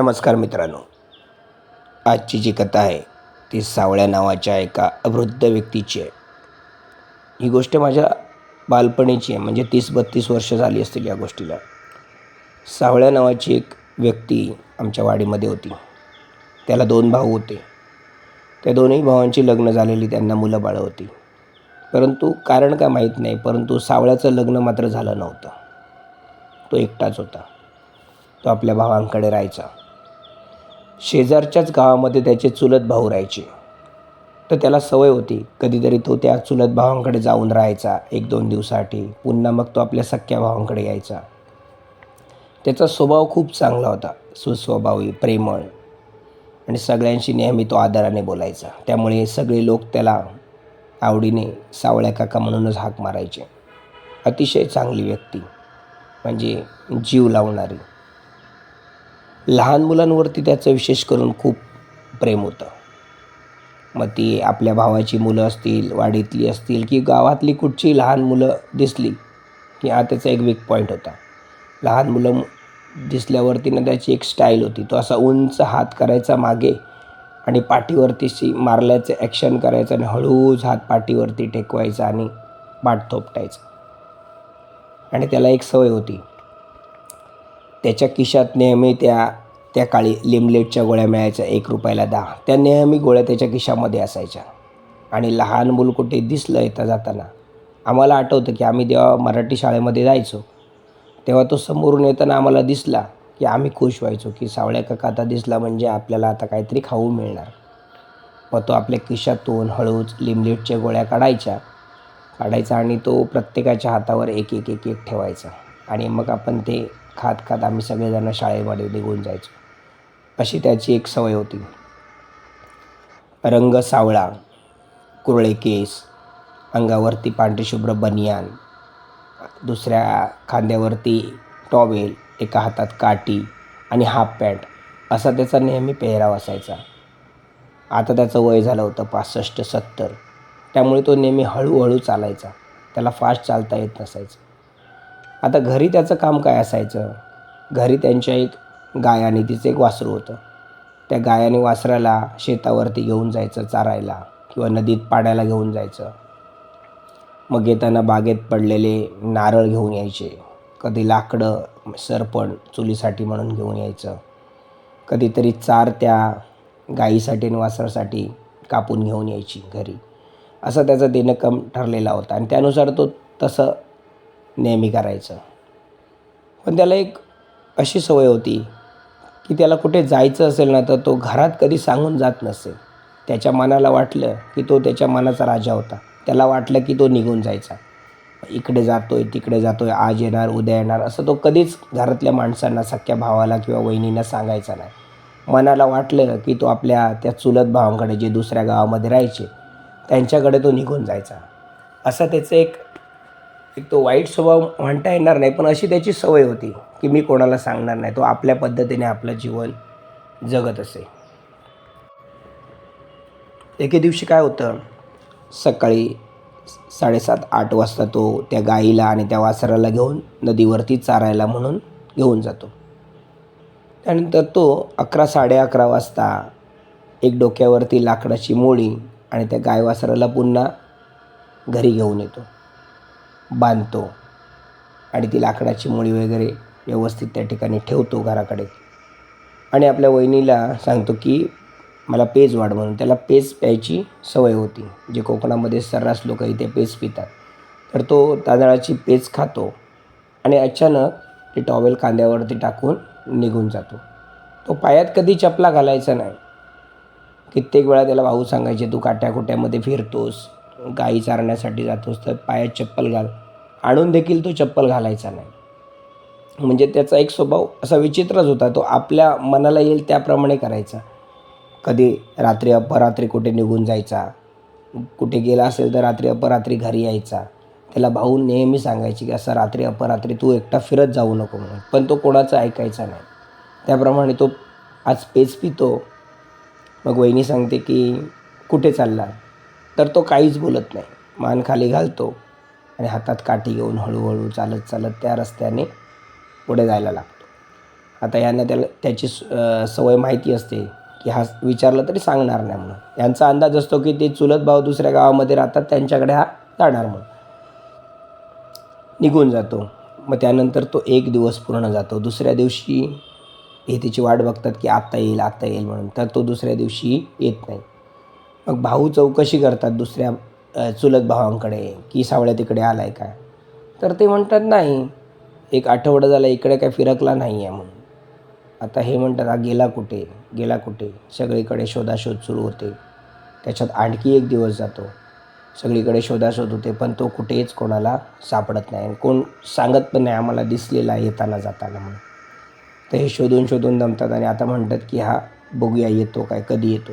नमस्कार मित्रांनो. आजची जी कथा आहे ती सावळ्या नावाच्या एका वृद्ध व्यक्तीची आहे. ही गोष्ट माझ्या बालपणीची आहे म्हणजे तीस बत्तीस वर्ष झाली असतील या गोष्टीला. सावळ्या नावाची एक व्यक्ती आमच्या वाडीमध्ये होती. त्याला दोन भाऊ होते. त्या दोन्ही भावांची लग्न झालेली त्यांना मुलं बाळं होती. परंतु कारण काय माहीत नाही परंतु सावळ्याचं लग्न मात्र झालं नव्हतं. तो एकटाच होता. तो आपल्या भावांकडे राहायचा. शेजारच्याच गावामध्ये त्याचे चुलत भाऊ राहायचे. तर त्याला सवय होती कधीतरी तो त्या चुलत भावांकडे जाऊन राहायचा एक दोन दिवसासाठी. पुन्हा मग तो आपल्या सख्या भावांकडे यायचा. त्याचा स्वभाव खूप चांगला होता सुस्वभावी प्रेमळ. आणि सगळ्यांशी नेहमी तो आदराने बोलायचा. त्यामुळे सगळे लोक त्याला आवडीने सावळ्या काका म्हणूनच हाक मारायचे. अतिशय चांगली व्यक्ती. म्हणजे जीव लावणारी. लहान मुलांवरती त्याचं विशेष करून खूप प्रेम होतं. मग ती आपल्या भावाची मुलं असतील वाडीतली असतील की गावातली कुठची लहान मुलं दिसली की हा त्याचा एक वीक पॉईंट होता. लहान मुलं दिसल्यावरती ना त्याची एक स्टाईल होती. तो असा उंच हात करायचा मागे आणि पाठीवरतीशी मारल्याचं ॲक्शन करायचं आणि हळूच हात पाठीवरती टेकवायचा आणि पाठ थोपटायचा आणि त्याला एक सवय होती. त्याच्या खिशात नेहमी त्या त्या काळी लिमलेटच्या गोळ्या मिळायच्या एक रुपयाला दहा. त्या नेहमी गोळ्या त्याच्या खिशामध्ये असायच्या. आणि लहान मूल कुठे दिसलं येता जाताना. आम्हाला आठवतं की आम्ही जेव्हा मराठी शाळेमध्ये जायचो तेव्हा तो समोरून येताना आम्हाला दिसला की आम्ही खुश व्हायचो की सावळ्या काका आता दिसला म्हणजे आपल्याला आता काहीतरी खाऊ मिळणार. मग तो आपल्या खिशातून हळूच लिमलेटच्या गोळ्या काढायच्या काढायचा आणि तो प्रत्येकाच्या हातावर एक एक एक एक ठेवायचा. आणि मग आपण ते खात खात आम्ही सगळेजण शाळेमध्ये निघून जायचो. अशी त्याची एक सवय होती. रंग सावळा कुरळे केस अंगावरती पांढरीशुभ्र बनियान दुसऱ्या खांद्यावरती टॉवेल एका हातात काठी आणि हाफ पॅन्ट असा त्याचा नेहमी पेहराव असायचा. आता त्याचं वय झालं होतं पासष्ट सत्तर. त्यामुळे तो नेहमी हळूहळू चालायचा. त्याला फास्ट चालता येत नसायचं. आता घरी त्याचं काम काय असायचं? घरी त्यांच्या एक गाय आणि तिचं एक वासरू होतं. त्या गाय आणि वासराला शेतावरती घेऊन जायचं चारायला किंवा नदीत पाण्याला घेऊन जायचं. मग येताना बागेत पडलेले नारळ घेऊन यायचे. कधी लाकडं सरपण चुलीसाठी म्हणून घेऊन यायचं. कधीतरी चार त्या गाईसाठी आणि वासरासाठी कापून घेऊन यायची घरी. असा त्याचा दिनक्रम ठरलेला होता आणि त्यानुसार तो तसं नेहमी करायचं. पण त्याला एक अशी सवय होती की त्याला कुठे जायचं असेल ना तर तो घरात कधी सांगून जात नसे त्याच्या मनाला वाटलं की तो त्याच्या मनाचा राजा होता. त्याला वाटलं की तो निघून जायचा. इकडे जातोय तिकडे जातोय आज येणार उद्या येणार असं तो कधीच घरातल्या माणसांना सख्या भावाला किंवा वहिनींना सांगायचा नाही. मनाला वाटलं की तो आपल्या त्या चुलत भावांकडे जे दुसऱ्या गावामध्ये राहायचे त्यांच्याकडे तो निघून जायचा. असं त्याचं एक एक तो वाईट स्वभाव म्हणता येणार नाही पण अशी त्याची सवय होती की मी कोणाला सांगणार नाही. तो आपल्या पद्धतीने आपलं जीवन जगत असे. एके दिवशी काय होतं सकाळी साडेसात आठ वाजता तो त्या गाईला आणि त्या वासराला घेऊन नदीवरती चारायला म्हणून घेऊन जातो. त्यानंतर तो अकरा साडे अकरा वाजता एक डोक्यावरती लाकडाची मोळी आणि त्या गाय वासराला पुन्हा घरी घेऊन येतो. बांधतो आणि ती लाकडाची मुळी वगैरे व्यवस्थित त्या ठिकाणी ठेवतो घराकडे. आणि आपल्या वहिनीला सांगतो की मला पेज वाढ म्हणून. त्याला पेज प्यायची सवय होती. जे कोकणामध्ये सर्रास लोक इथे पेज पितात. तर तो तांदळाची पेज खातो आणि अचानक ते टॉवेल कांद्यावरती टाकून निघून जातो. तो पायात कधी चपला घालायचा नाही. कित्येक वेळा त्याला भाऊ सांगायचे तू काट्याकुट्यामध्ये फिरतोस. गाई चारण्यासाठी जातोस तर पायात चप्पल घाल. आणून देखील तो चप्पल घालायचा नाही. म्हणजे त्याचा एक स्वभाव असा विचित्रच होता. तो आपल्या मनाला येईल त्याप्रमाणे करायचा. कधी रात्री अपरात्री कुठे निघून जायचा कुठे गेला असेल तर रात्री अपरात्री घरी यायचा. त्याला भाऊ नेहमी सांगायची की असं रात्री अपरात्री तू एकटा फिरत जाऊ नको म्हणून. पण तो कोणाचं ऐकायचा नाही. त्याप्रमाणे तो आज पेच पितो. मग वहिनी सांगते की कुठे चालला? तर तो काहीच बोलत नाही. मान खाली घालतो आणि हातात काठी घेऊन हळूहळू चालत चालत त्या रस्त्याने पुढे जायला लागतो. आता यांना त्याला त्याची स- सवय माहिती असते की हा विचारलं तरी सांगणार नाही म्हणून. यांचा अंदाज असतो की ते चुलत भाऊ दुसऱ्या गावामध्ये राहतात त्यांच्याकडे हा जाणार म्हणून. निघून जातो. मग त्यानंतर तो एक दिवस पूर्ण जातो. दुसऱ्या दिवशी हे त्याची वाट बघतात की आत्ता येईल आत्ता येईल म्हणून. तर तो दुसऱ्या दिवशी येत नाही. मग भाऊ चौकशी करतात दुसऱ्या चुलत भावांकडे की सावळ्या तिकडे आला आहे काय तर ते म्हणतात नाही एक आठवडा झाला इकडे काय फिरकला नाही आहे म्हणून. आता हे म्हणतात हा गेला कुठे? गेला कुठे? सगळीकडे शोधाशोध सुरू होते. त्याच्यात आणखी एक दिवस जातो. सगळीकडे शोधाशोध होते पण तो कुठेच कोणाला सापडत नाही आणि कोण सांगत पण नाही आम्हाला दिसलेला येताना जाताना म्हणून. तर हे शोधून शोधून दमतात आणि आता म्हणतात की हा बघूया येतो काय? कधी येतो?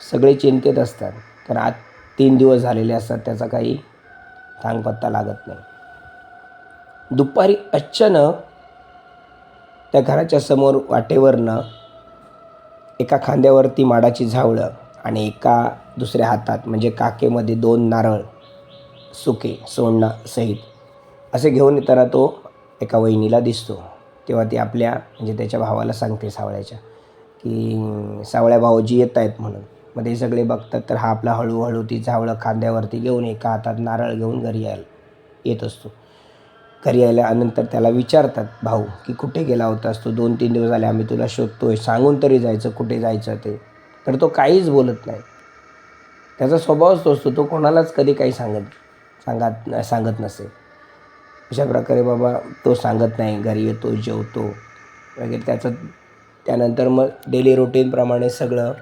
सगळे चिंतेत असतात. कारण आज तीन दिवस झालेले असतात त्याचा काही थांगपत्ता लागत नाही. दुपारी अचानक त्या घराच्या समोर वाटेवरनं एका खांद्यावरती माडाची झावळं आणि एका दुसऱ्या हातात म्हणजे काकेमध्ये दोन नारळ सुके सोडणं सहित असे घेऊन येताना तो एका वहिनीला दिसतो. तेव्हा ती आपल्या म्हणजे त्याच्या भावाला सांगते सावळ्याच्या की सावळ्या भाऊजी येत आहेत म्हणून. मग ते सगळे बघतात तर हा आपला हळूहळू ती झावळं खांद्यावरती घेऊन एका हातात नारळ घेऊन घरी यायला येत असतो. घरी आल्यानंतर त्याला विचारतात भाऊ की कुठे गेला होतास तू? दोन तीन दिवस झाले आम्ही तुला शोधतोय सांगून तरी जायचं कुठे जायचं ते. तर तो काहीच बोलत नाही. त्याचा स्वभावच तो असतो तो कोणालाच कधी काही सांगत सांगत सांगत नसे अशा प्रकारे बाबा तो सांगत नाही घरी येतो जेवतो. वगैरे त्याचं त्यानंतर मग डेली रुटीनप्रमाणे सगळं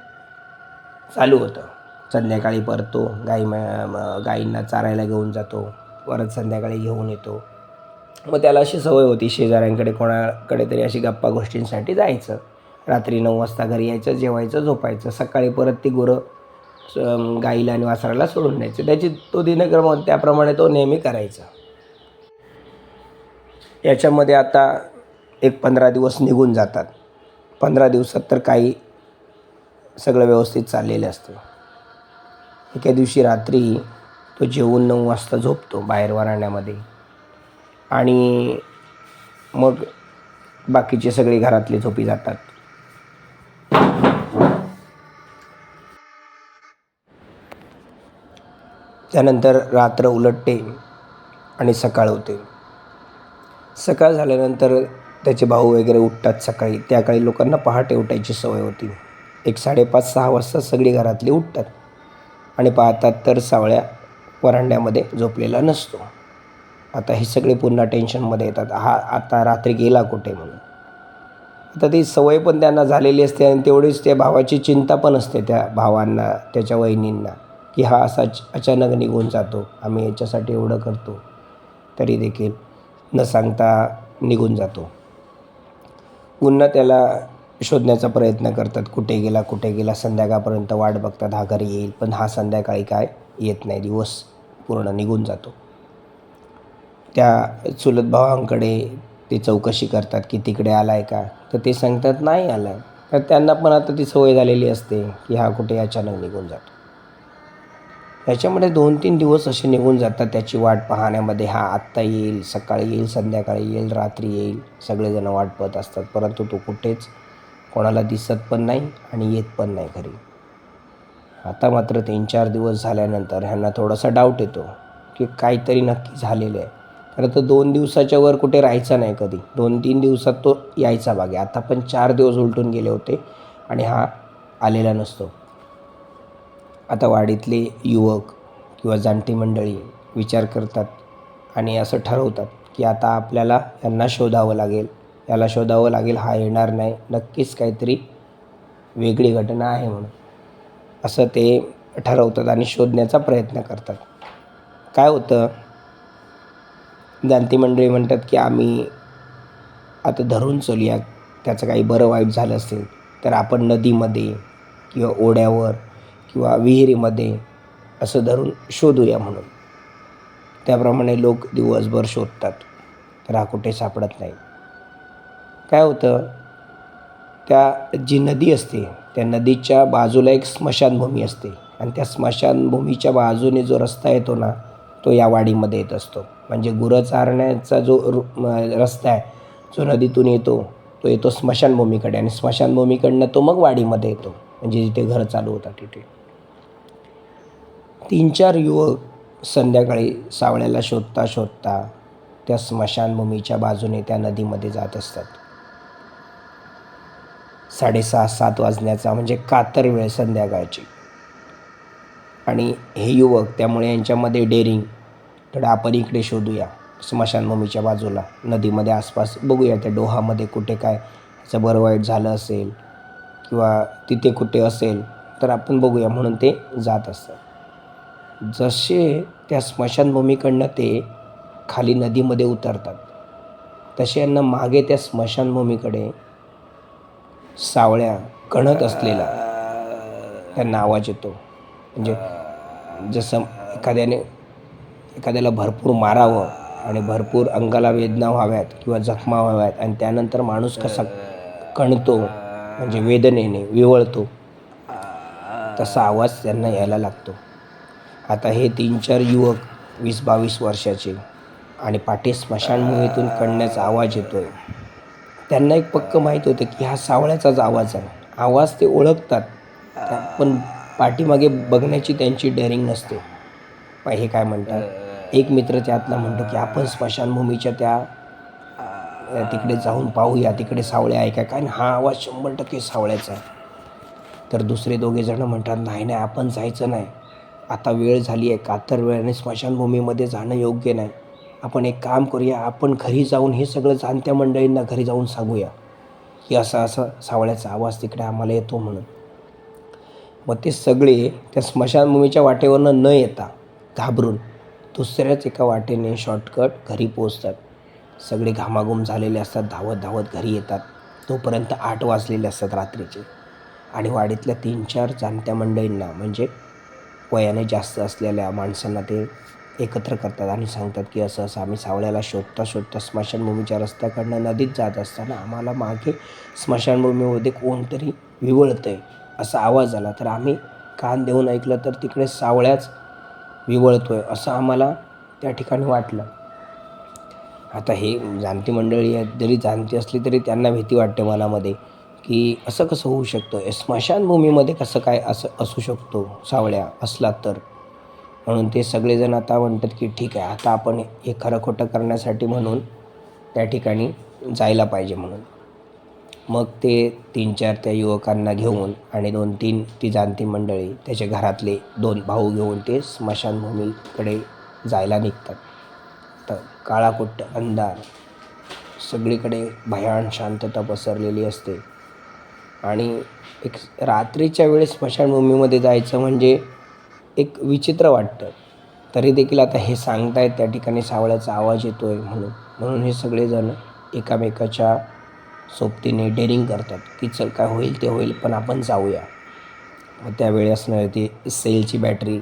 चालू होतं. संध्याकाळी परतो गाई म- गाईंना चारायला घेऊन जातो परत संध्याकाळी घेऊन येतो. मग त्याला अशी सवय होती शेजाऱ्यांकडे कोणाकडे तरी अशी गप्पा गोष्टींसाठी जायचं. रात्री नऊ वाजता घरी यायचं जेवायचं झोपायचं. सकाळी परत ती गुरं गाईला आणि वासराला सोडून द्यायचं. त्याची तो दिनक्रम त्याप्रमाणे तो नेहमी करायचा. याच्यामध्ये आता एक पंधरा दिवस निघून जातात. पंधरा दिवसात तर काही सगळं व्यवस्थित चाललेलं असतं. एके दिवशी रात्री तो जेवून नऊ वाजता झोपतो बाहेर वरांड्यामध्ये. आणि मग बाकीचे सगळे घरातले झोपी जातात. त्यानंतर रात्र उलटते आणि सकाळ होते. सकाळ झाल्यानंतर त्याचे भाऊ वगैरे उठतात सकाळी. त्या काळी लोकांना पहाटे उठायची सवय होती. एक साडेपाच सहा वाजता सगळी घरातली उठतात. आणि पाहतात तर सावळ्या वरांड्यामध्ये झोपलेला नसतो. आता हे सगळे पुन्हा टेन्शनमध्ये येतात. हा आता रात्री गेला कुठे म्हणून? आता ती सवय पण त्यांना झालेली असते आणि तेवढीच त्या भावाची चिंता पण असते त्या भावांना त्याच्या वहिनींना की हा असा अच- अचानक निघून जातो. आम्ही याच्यासाठी एवढं करतो तरी देखील न सांगता निघून जातो. पुन्हा त्याला शोधण्याचा प्रयत्न करतात. कुठे गेला कुठे गेला संध्याकाळपर्यंत वाट बघतात हा घरी येईल पण हा संध्याकाळी काय? येत नाही. दिवस पूर्ण निघून जातो. त्या चुलत भावांकडे ते चौकशी करतात की तिकडे आला आहे का? तर ते सांगतात नाही आला आहे तर त्यांना पण आता ती सवय झालेली असते की हा कुठे अचानक निघून जातो. याच्यामध्ये दोन तीन दिवस असे निघून जातात. त्याची वाट पाहण्यामध्ये हा आत्ता येईल सकाळी येईल संध्याकाळी येईल रात्री येईल. सगळेजण वाट पाहत असतात. परंतु तो कुठेच कोणाला दिसत पण नाही आणि येत पण नाही घरी. आता मात्र तीन चार दिवस झाल्यानंतर ह्यांना थोडासा डाऊट येतो की काहीतरी नक्की झालेलं आहे. खरं तर दोन दिवसाच्या वर कुठे राहायचा नाही कधी. दोन तीन दिवसात तो यायचा बागे. आता पण चार दिवस उलटून गेले होते आणि हा आलेला नसतो. आता वाडीतले युवक किंवा जाणती मंडळी विचार करतात आणि असं ठरवतात की आता आपल्याला यांना शोधावं लागेल. याला शोधावं लागेल. हा येणार नाही. नक्कीच काहीतरी वेगळी घटना आहे म्हणून. असं ते ठरवतात आणि शोधण्याचा प्रयत्न करतात. काय होतं? जाणती मंडळी म्हणतात की आम्ही आता धरून चलूया. त्याचं काही बरं वाईट झालं असेल तर आपण नदीमध्ये किंवा ओढ्यावर किंवा विहिरीमध्ये असं धरून शोधूया म्हणून. त्याप्रमाणे लोक दिवसभर शोधतात. तर हा कुठे सापडत नाही. काय होतं? त्या जी नदी असते त्या नदीच्या बाजूला एक स्मशानभूमी असते. आणि त्या स्मशानभूमीच्या बाजूने जो रस्ता येतो ना तो या वाडीमध्ये येत असतो. म्हणजे गुरं चारण्याचा जो रु- रस्ता आहे जो नदीतून येतो तो येतो स्मशानभूमीकडे. आणि स्मशानभूमीकडनं तो मग वाडीमध्ये येतो. म्हणजे जिथे घर चालू होतात तिथे. तीन चार युवक संध्याकाळी सावळ्याला शोधता शोधता त्या स्मशानभूमीच्या बाजूने त्या नदीमध्ये जात असतात. साडेसहा सात वाजण्याचा म्हणजे कातर वेळ संध्याकाळची. आणि हे युवक त्यामुळे यांच्यामध्ये डेअरिंग थोडं आपण इकडे शोधूया. स्मशानभूमीच्या बाजूला नदीमध्ये आसपास बघूया त्या डोहामध्ये कुठे काय याचं बरं वाईट झालं असेल किंवा तिथे कुठे असेल तर आपण बघूया म्हणून ते जात असतात. जसे त्या स्मशानभूमीकडनं ते खाली नदीमध्ये उतरतात तसे यांना मागे त्या स्मशानभूमीकडे सावळ्या कणत असलेला त्यांना आवाज येतो म्हणजे जसं एखाद्याने एखाद्याला भरपूर मारावं आणि भरपूर अंगाला वेदना व्हाव्यात किंवा जखमा व्हाव्यात आणि त्यानंतर माणूस कसा कणतो म्हणजे वेदनेने विवळतो तसा आवाज त्यांना यायला लागतो. आता हे तीन चार युवक वीस बावीस वर्षाचे आणि पाठी स्मशानभूमीतून कणण्याचा आवाज येतो आहे त्यांना एक पक्क माहीत होतं की हा सावळ्याचाच आवाज आहे आवाज ते ओळखतात. पण पाठीमागे बघण्याची त्यांची डेअरिंग नसते. हे काय म्हणतात? एक मित्र त्यातला म्हणतो की आपण स्मशानभूमीच्या त्या तिकडे जाऊन पाहूया तिकडे सावळे आहे का? कारण हा आवाज शंभर टक्के सावळ्याचा आहे. तर दुसरे दोघे जण म्हणतात नाही नाही आपण जायचं नाही. आता वेळ झाली आहे. कातर वेळ आणि स्मशानभूमीमध्ये जाणं योग्य नाही. आपण एक काम करूया आपण घरी जाऊन हे सगळं जाणत्या मंडळींना घरी जाऊन सांगूया. की असं असं सावळ्याचा आवाज तिकडे आम्हाला येतो म्हणून. मग ते सगळे त्या स्मशानभूमीच्या वाटेवरनं न येता घाबरून दुसऱ्याच एका वाटेने शॉर्टकट घरी पोचतात सगळे घामाघूम झालेले असतात धावत धावत घरी येतात. तोपर्यंत आठ वाजलेले असतात रात्रीचे. आणि वाडीतल्या तीन चार जाणत्या मंडळींना म्हणजे वयाने जास्त असलेल्या माणसांना ते एकत्र करतात आणि सांगतात की असं असं आम्ही सावळ्याला शोधता शोधता स्मशानभूमीच्या रस्त्याकडनं नदीत जात असताना आम्हाला मागे स्मशानभूमीमध्ये कोणतरी विवळतं आहे असा आवाज आला. तर आम्ही कान देऊन ऐकलं तर तिकडे सावळ्याच विवळतो आहे असं आम्हाला त्या ठिकाणी वाटलं. आता हे जाणती मंडळी जरी जाणती असली तरी त्यांना भीती वाटते मनामध्ये की असं कसं होऊ शकतं? स्मशानभूमीमध्ये कसं काय असं असू शकतो सावळ्या असला तर? म्हणून ते सगळेजण आता म्हणतात की ठीक आहे आता आपण हे खरं खोटं करण्यासाठी म्हणून त्या ठिकाणी जायला पाहिजे म्हणून. मग ते तीन चार त्या युवकांना घेऊन आणि दोन तीन ती जाणती मंडळी त्याच्या घरातले दोन भाऊ घेऊन ते स्मशानभूमीकडे जायला निघतात. तर काळाकुट्ट अंधार सगळीकडे भयान शांतता पसरलेली असते. आणि एक रात्रीच्या वेळेस स्मशानभूमीमध्ये जायचं म्हणजे एक विचित्र वाटतं. तरी देखील आता हे सांगतायत त्या ठिकाणी सावळ्याचा आवाज येतो आहे म्हणून. म्हणून हे सगळेजण एकामेकाच्या सोबतीने डेअरिंग करतात. की चल काय होईल ते होईल पण आपण जाऊया. मग त्यावेळी असणारी ती सेलची बॅटरी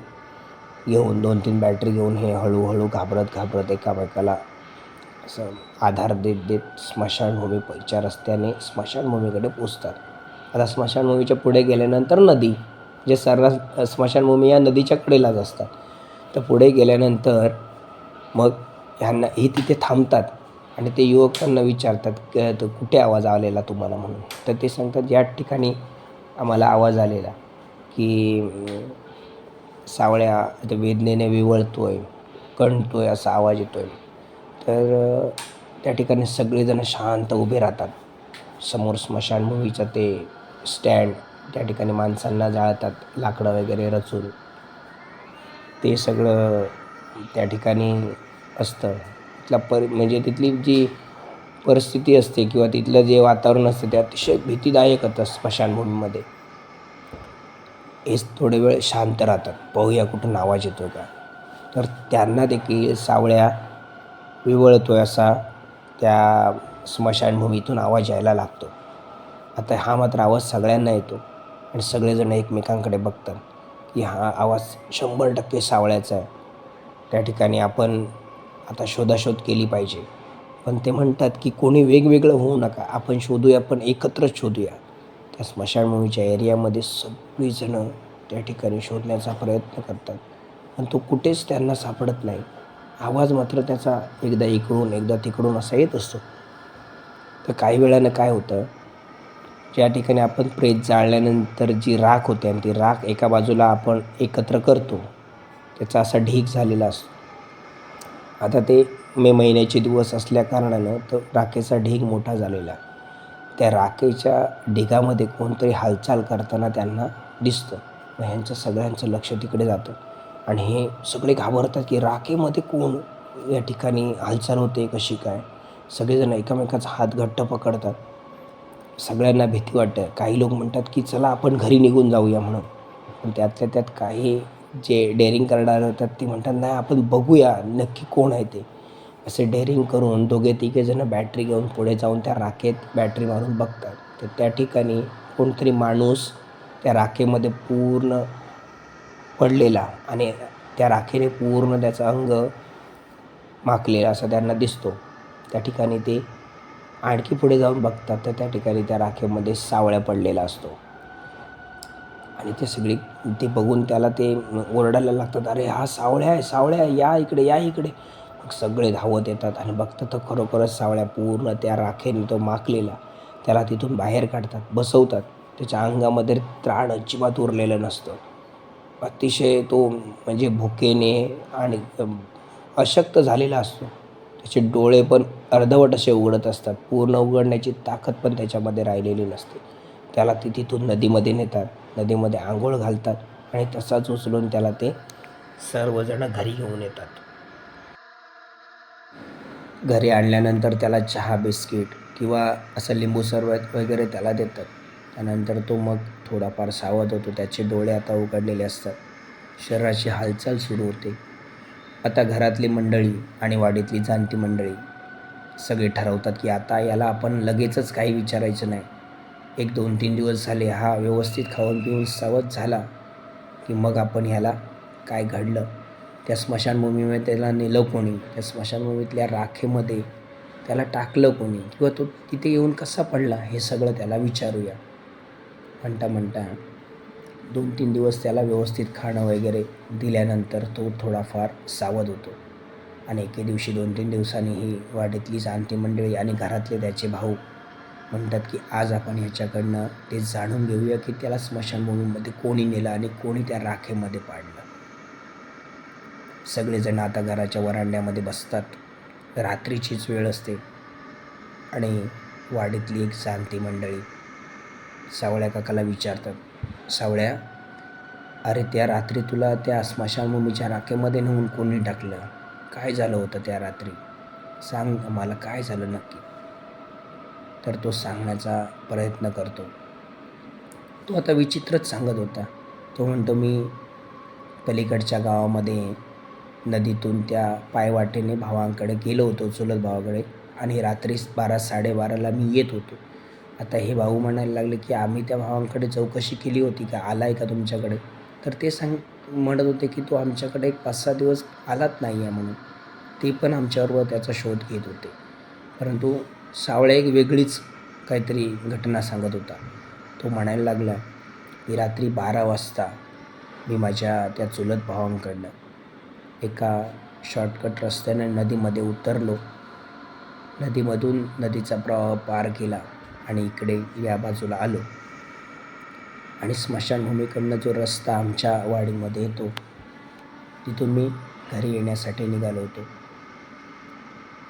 घेऊन दोन तीन बॅटरी घेऊन हे हळूहळू घाबरत घाबरत एकामेकाला असं आधार देत देत स्मशानभूमीच्या रस्त्याने स्मशानभूमीकडे पोचतात. आता स्मशानभूमीच्या पुढे गेल्यानंतर नदी. जे सर्रास स्मशानभूमी या नदीच्या कडेलाच असतात. तर पुढे गेल्यानंतर मग ह्यांना हे तिथे थांबतात आणि ते युवकांना विचारतात क कुठे आवाज आलेला तुम्हाला म्हणून? तर ते सांगतात या ठिकाणी आम्हाला आवाज आलेला की सावळ्या तर वेदनेने विवळतो आहे कणतो आहे असा आवाज येतो आहे तर त्या ठिकाणी सगळेजण शांत उभे राहतात. समोर स्मशानभूमीचं ते स्टँड त्या ठिकाणी माणसांना जाळतात लाकडं वगैरे रचून. ते सगळं त्या ठिकाणी असतं. तिथला पर म्हणजे तिथली जी परिस्थिती असते किंवा तिथलं जे वातावरण असतं ते अतिशय भीतीदायक असतं स्मशानभूमीमध्ये. हेच थोडे वेळ शांत राहतात. पाहूया कुठून आवाज येतो का? तर त्यांना देखील सावळ्या विवळतोय असा त्या स्मशानभूमीतून आवाज यायला लागतो. आता हा मात्र आवाज सगळ्यांना येतो. आणि सगळेजण एकमेकांकडे बघतात की हा आवाज शंभर टक्के सावळ्याचा आहे. त्या ठिकाणी आपण आता शोधाशोध केली पाहिजे. पण ते म्हणतात की कोणी वेगवेगळं होऊ नका आपण शोधूया पण एकत्रच शोधूया. त्या स्मशानभूमीच्या एरियामध्ये सगळीजणं त्या ठिकाणी शोधण्याचा प्रयत्न करतात. पण तो कुठेच त्यांना सापडत नाही. आवाज मात्र त्याचा एकदा इकडून एकदा तिकडून असा येत असतो. तर काही वेळानं काय होतं ज्या ठिकाणी आपण प्रेत जाळल्यानंतर जी राख होते आणि ती राख एका बाजूला आपण एकत्र करतो त्याचा असा ढीग झालेला असतो. आता ते मे महिन्याचे दिवस असल्याकारणानं तो राखेचा ढीग मोठा झालेला त्या राखेच्या ढिगामध्ये कोणतरी हालचाल करताना त्यांना दिसतं. मग ह्यांचं सगळ्यांचं लक्ष तिकडे जातं. आणि हे सगळे घाबरतात की राखेमध्ये कोण या ठिकाणी हालचाल होते कशी काय? सगळेजण एकमेकाचा हात घट्ट पकडतात. सगळ्यांना भीती वाटतं. काही लोक म्हणतात की चला आपण घरी निघून जाऊया म्हणून. पण त्यातल्या त्यात काही जे डेअरिंग करणारे होतात ते म्हणतात नाही आपण बघूया नक्की कोण आहे ते. असे डेअरिंग करून दोघे तिघे जण बॅटरी घेऊन पुढे जाऊन त्या राखेत बॅटरी मारून बघतात. तर त्या ठिकाणी कोणतरी माणूस त्या राखेमध्ये पूर्ण पडलेला आणि त्या राखेने पूर्ण त्याचं अंग माकलेला असा त्यांना दिसतो. त्या ठिकाणी ते आणखी पुढे जाऊन बघतात तर त्या ठिकाणी त्या राखेमध्ये सावळ्या पडलेला असतो. आणि ते सगळी ते बघून त्याला ते ओरडायला लागतात अरे हा सावळ्या आहे सावळ्या या इकडे या इकडे. मग सगळे धावत येतात आणि बघतात तर खरोखरच सावळ्या पूर्ण त्या राखेने तो माखलेला. त्याला तिथून बाहेर काढतात बसवतात. त्याच्या अंगामध्ये त्राण अजिबात उरलेलं नसतं. अतिशय तो म्हणजे भुकेने आणि अशक्त झालेला असतो. त्याचे डोळे पण अर्धवट असे उघडत असतात. पूर्ण उघडण्याची ताकद पण त्याच्यामध्ये राहिलेली नसते. त्याला ती तिथून नदीमध्ये नेतात. नदीमध्ये आंघोळ घालतात आणि तसाच उचलून त्याला ते सर्वजण घरी घेऊन येतात. घरी आणल्यानंतर त्याला चहा बिस्किट किंवा असं लिंबू सरबत वगैरे त्याला देतात. त्यानंतर तो मग थोडाफार सावध होतो. त्याचे डोळे आता उघडलेले असतात. शरीराची हालचाल सुरू होते. आता घरातली मंडळी आणि वाडीतली जाणती मंडळी सगळे ठरवतात की आता याला आपण लगेचच काही विचारायचं नाही. एक दोन तीन दिवस झाले हा व्यवस्थित खाऊन पिऊन सावध झाला की मग आपण ह्याला काय घडलं? त्या स्मशानभूमीमध्ये त्याला नेलं कोणी? त्या स्मशानभूमीतल्या राखेमध्ये त्याला टाकलं कोणी? किंवा तो तिथे येऊन कसा पडला? हे सगळं त्याला विचारूया. म्हणता म्हणता दोन तीन दिवस त्याला व्यवस्थित खाणं वगैरे दिल्यानंतर तो थोडाफार सावध होतो. आणि एके दिवशी दोन तीन दिवसांनी ही वाडीतली जाणती मंडळी आणि घरातले त्याचे भाऊ म्हणतात की आज आपण ह्याच्याकडनं ते जाणून घेऊया की त्याला स्मशानभूमीमध्ये कोणी नेलं आणि कोणी त्या राखेमध्ये पाडलं. सगळेजण आता घराच्या वरांड्यामध्ये बसतात. रात्रीचीच वेळ असते. आणि वाडीतली एक जाणती मंडळी सावळ्या काकाला विचारतात सावळ्या अरे त्या रात्री तुला त्या स्मशानभूमीच्या राखेमध्ये नेऊन कोणी टाकलं काय झालं होतं त्या रात्री? सांग मला काय झालं नक्की. तर तो सांगण्याचा प्रयत्न करतो. तो आता विचित्रच सांगत होता. तो म्हणतो मी पलीकडच्या गावामध्ये नदीतून त्या पायवाटेने भावांकडे गेलो होतो चुलत भावाकडे. आणि रात्री बारा साडेबाराला मी येत होतो. आता हे भाऊ म्हणायला लागले की आम्ही त्या भावांकडे चौकशी केली होती का? आला आहे का तुमच्याकडे? तर ते सांग म्हणत होते की तो आमच्याकडे एक पाच सहा दिवस आलाच नाही आहे म्हणून. ते पण आमच्याबरोबर त्याचा शोध घेत होते. परंतु सावळ्या एक वेगळीच काहीतरी घटना सांगत होता. तो म्हणायला लागला की रात्री बारा वाजता मी माझ्या त्या चुलत भावांकडनं एका शॉर्टकट रस्त्याने नदीमध्ये उतरलो. नदीमधून नदीचा प्रवाह पार केला. आणि इकडे या बाजूला आलो. आणि स्मशानभूमीकडनं जो रस्ता आमच्या वाडीमध्ये येतो तिथून मी घरी येण्यासाठी निघालो होतो.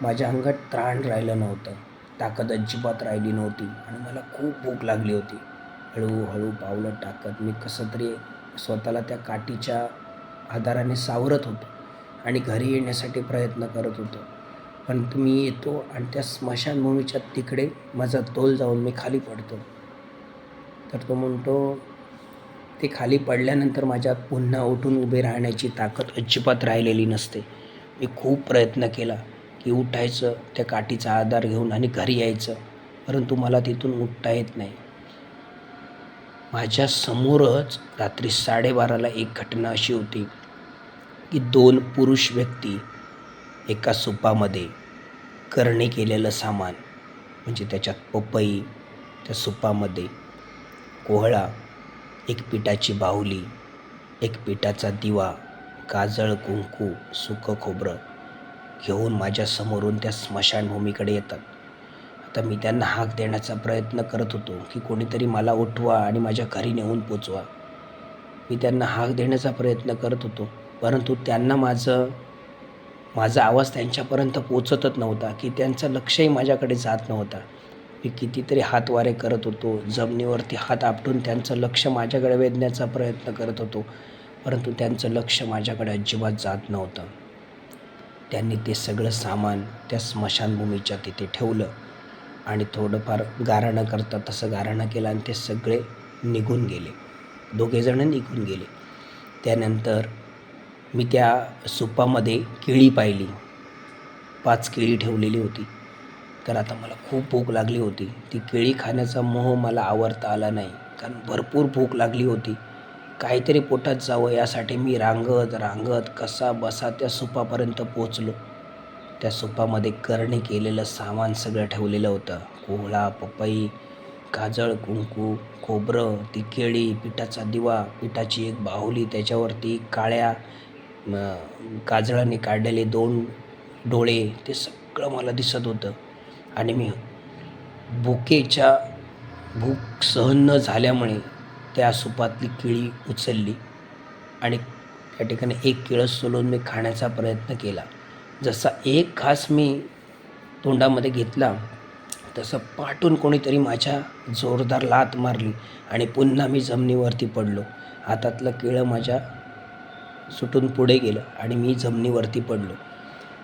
माझ्या अंगात त्राण राहिलं नव्हतं ताकद अजिबात राहिली नव्हती आणि मला खूप भूक लागली होती. हळूहळू पावलं टाकत मी कसं तरी स्वतःला त्या काठीच्या आधाराने सावरत होतो आणि घरी येण्यासाठी प्रयत्न करत होतो. पण मी येतो आणि त्या स्मशानभूमीच्या तिकडे माझा तोल जाऊन मी खाली पडतो. तर तो म्हणतो ते खाली पडल्यानंतर माझ्यात पुन्हा उठून उभे राहण्याची ताकद अजिबात राहिलेली नसते. मी खूप प्रयत्न केला की उठायचं त्या काठीचा आधार घेऊन आणि घरी यायचं परंतु मला तिथून उठता येत नाही. माझ्या समोरच रात्री साडेबाराला एक घटना अशी होती की दोन पुरुष व्यक्ती एका सुपामध्ये करणे केलेलं सामान म्हणजे त्याच्यात पपई त्या सुपामध्ये कोहळा एक पिठाची बाहुली एक पिठाचा दिवा काजळ कुंकू सुकं खोबरं घेऊन माझ्या समोरून त्या स्मशानभूमीकडे येतात. आता मी त्यांना हाक देण्याचा प्रयत्न करत होतो की कोणीतरी मला उठवा आणि माझ्या घरी नेऊन पोचवा. मी त्यांना हाक देण्याचा प्रयत्न करत होतो परंतु त्यांना माझं माझा आवाज त्यांच्यापर्यंत पोचतच नव्हता की त्यांचं लक्षही माझ्याकडे जात नव्हता. मी कितीतरी हातवारे करत होतो जमिनीवरती हात आपटून त्यांचं लक्ष माझ्याकडे वेधण्याचा प्रयत्न करत होतो परंतु त्यांचं लक्ष माझ्याकडे अजिबात जात नव्हतं. त्यांनी ते सगळं सामान त्या स्मशानभूमीच्या तिथे ठेवलं आणि थोडंफार गारणं करता तसं गारणं केलं आणि ते सगळे निघून गेले. दोघेजणं निघून गेले. त्यानंतर मी त्या सुपामध्ये केळी पाहिली. पाच केळी ठेवलेली होती. तर आता मला खूप भूक लागली होती. ती केळी खाण्याचा मोह मला आवरता आला नाही. कारण भरपूर भूक लागली होती. काहीतरी पोटात जावं यासाठी मी रांगत रांगत कसा बसा त्या सुपापर्यंत पोचलो त्या सुपामध्ये करणे केलेलं सामान सगळं ठेवलेलं होतं. कोहळा पपई काजळ कुंकू खोबरं ती केळी पिठाचा दिवा पिठाची एक बाहुली त्याच्यावरती काळ्या काजळाने काढलेले दोन डोळे ते सगळं मला दिसत होतं. आणि मी भुकेच्या भूक सहन न झाल्यामुळे त्या सुपातली केळी उचलली आणि त्या ठिकाणी एक केळं सोलून मी खाण्याचा प्रयत्न केला. जसा एक घास मी तोंडामध्ये घेतला तसं पाटून कोणीतरी माझ्या जोरदार लात मारली आणि पुन्हा मी जमिनीवरती पडलो. हातातलं केळं माझ्या सुटून पुढे गेलं आणि मी जमिनीवरती पडलो.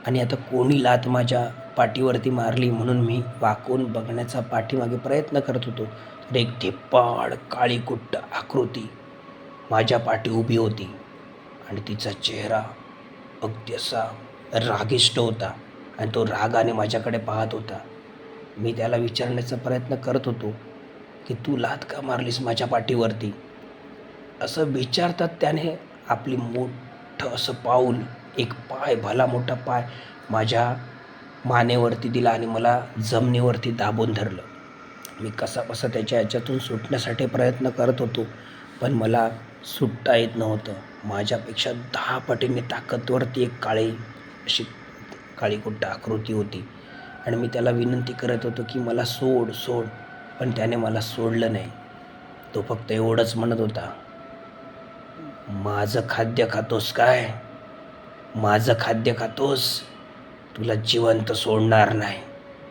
आणि आता कोणी लात माझ्या पाठीवरती मारली म्हणून मी वाकून बघण्याचा पाठीमागे प्रयत्न करत होतो. तर एक धिप्पाड काळी कुट्ट आकृती माझ्या पाठी उभी होती आणि तिचा चेहरा अगदी असा रागिष्ट होता आणि तो रागाने माझ्याकडे पाहत होता. मी त्याला विचारण्याचा प्रयत्न करत होतो की तू लात का मारलीस माझ्या पाठीवरती? असं विचारतात त्याने आपली मोठं असं पाऊल एक पाय भला मोठा पाय माझ्या मानेवरती दिला आणि मला जमिनीवरती दाबून धरलं. मी कसा कसा त्याच्या ह्याच्यातून सुटण्यासाठी प्रयत्न करत होतो पण मला सुटता येत नव्हतं. माझ्यापेक्षा दहा पटीने ताकदवरती एक काळी अशी काळीकुट्ट आकृती होती आणि मी त्याला विनंती करत होतो की मला सोड सोड पण त्याने मला सोडलं नाही. तो फक्त एवढंच म्हणत होता माझं खाद्य खातोस काय? माझं खाद्य खातोस? तुला जिवंत सोडणार नाही.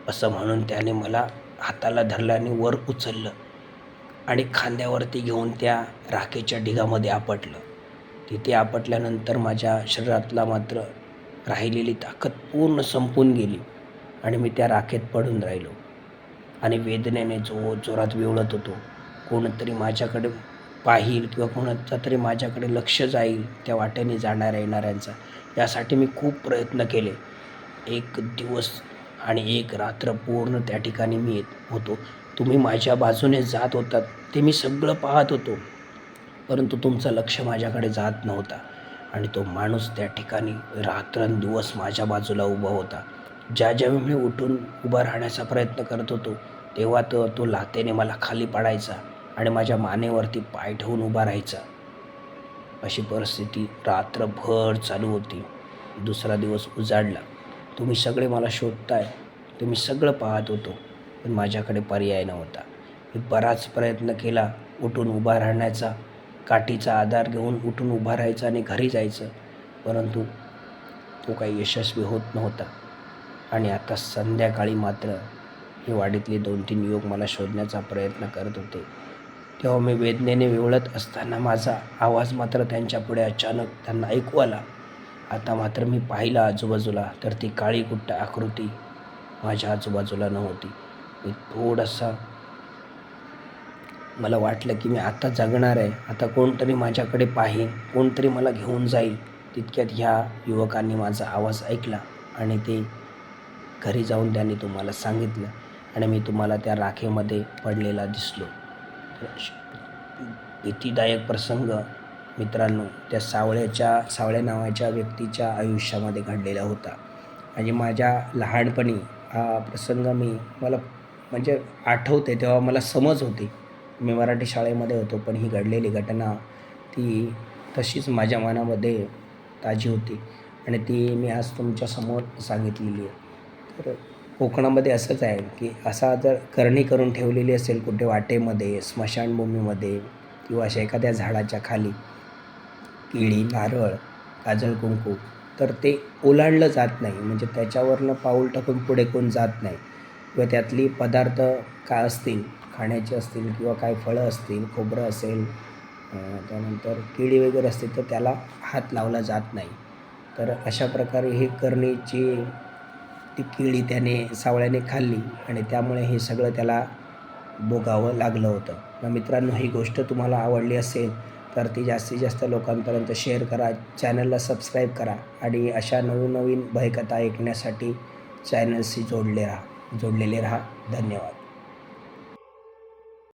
असं म्हणून त्याने मला हाताला धरलं आणि वर उचललं. आणि खांद्यावरती घेऊन त्या राखेच्या ढिगामध्ये आपटलं. तिथे आपटल्यानंतर माझ्या शरीरातला मात्र राहिलेली ताकद पूर्ण संपून गेली आणि मी त्या राखेत पडून राहिलो. आणि वेदनेने जो जोरात विवळत होतो कोणतरी माझ्याकडे पाहील किंवा कोणाचा तरी माझ्याकडे लक्ष जाईल त्या वाटेने जाणाऱ्या येणाऱ्यांचा. यासाठी मी खूप प्रयत्न केले. एक दिवस आणि एक रात्र पूर्ण त्या ठिकाणी मी येत होतो. तुम्ही माझ्या बाजूने जात होतात ते मी सगळं पाहत होतो. परंतु तुमचं लक्ष माझ्याकडे जात नव्हता आणि तो माणूस त्या ठिकाणी रात्रंदिवस माझ्या बाजूला उभा होता. ज्या ज्यावेळी मी उठून उभा राहण्याचा प्रयत्न करत होतो तेव्हा तो तो लातेने मला खाली पाडायचा. आणि माझ्या मानेवरती पाय ठेवून उभा राहायचा. अशी परिस्थिती रात्रभर चालू होती. दुसरा दिवस उजाडला. तुम्ही सगळे मला शोधताय. तुम्ही सगळं पाहत होतो. पण माझ्याकडे पर्याय नव्हता. मी बराच प्रयत्न केला उठून उभा राहण्याचा. काठीचा आधार घेऊन उठून उभा राहायचा आणि घरी जायचं. परंतु तो काही यशस्वी होत नव्हता. आणि आता संध्याकाळी मात्र हे वाडीतले दोन तीन युवक मला शोधण्याचा प्रयत्न करत होते. तेव्हा मी वेदनेने विवळत असताना माझा आवाज मात्र त्यांच्यापुढे अचानक त्यांना ऐकू आला. आता मात्र मी पाहिलं आजूबाजूला तर ती काळी कुट्ट आकृती माझ्या आजूबाजूला नव्हती. मी थोडासा मला वाटलं की मी आता जगणार आहे. आता कोणतरी माझ्याकडे पाहीन कोणतरी मला घेऊन जाईल. तितक्यात ह्या युवकांनी माझा आवाज ऐकला आणि ते घरी जाऊन त्यांनी तुम्हाला सांगितलं आणि मी तुम्हाला त्या राखेमध्ये पडलेला दिसलो. भीतीदायक प्रसंग मित्रांनो त्या सावळ्याच्या सावळ्या नावाच्या व्यक्तीच्या आयुष्यामध्ये घडलेला होता. म्हणजे माझ्या लहानपणी हा प्रसंग मी मला म्हणजे आठवते तेव्हा मला समज होती. मी मराठी शाळेमध्ये होतो पण ही घडलेली घटना ती तशीच माझ्या मनामध्ये ताजी होती. आणि ती मी आज तुमच्यासमोर सांगितलेली आहे. तर कोकणामध्ये असंच आहे की असा जर करणी करून ठेवलेली असेल कुठे वाटेमध्ये स्मशानभूमीमध्ये किंवा अशा एखाद्या झाडाच्या खाली केळी नारळ काजळ कुंकू तर ते ओलांडलं जात नाही. म्हणजे त्याच्यावरनं पाऊल टाकून पुढे कोण जात नाही. किंवा त्यातली पदार्थ काय असतील खाण्याचे असतील किंवा काय फळं असतील खोबरं असेल त्यानंतर केळी वगैरे असतील तर त्याला हात लावला जात नाही. तर अशा प्रकारे ही करणीची ती केळी त्याने सावळ्याने खाल्ली आणि त्यामुळे हे सगळं त्याला भोगावं लागलं होतं. मग मित्रांनो ही गोष्ट तुम्हाला आवडली असेल तर ती जास्तीत जास्त लोकांपर्यंत शेअर करा. चॅनलला सबस्क्राईब करा आणि अशा नवनवीन भयकथा ऐकण्यासाठी चॅनलशी जोडले राहा. जोडलेले राहा. धन्यवाद.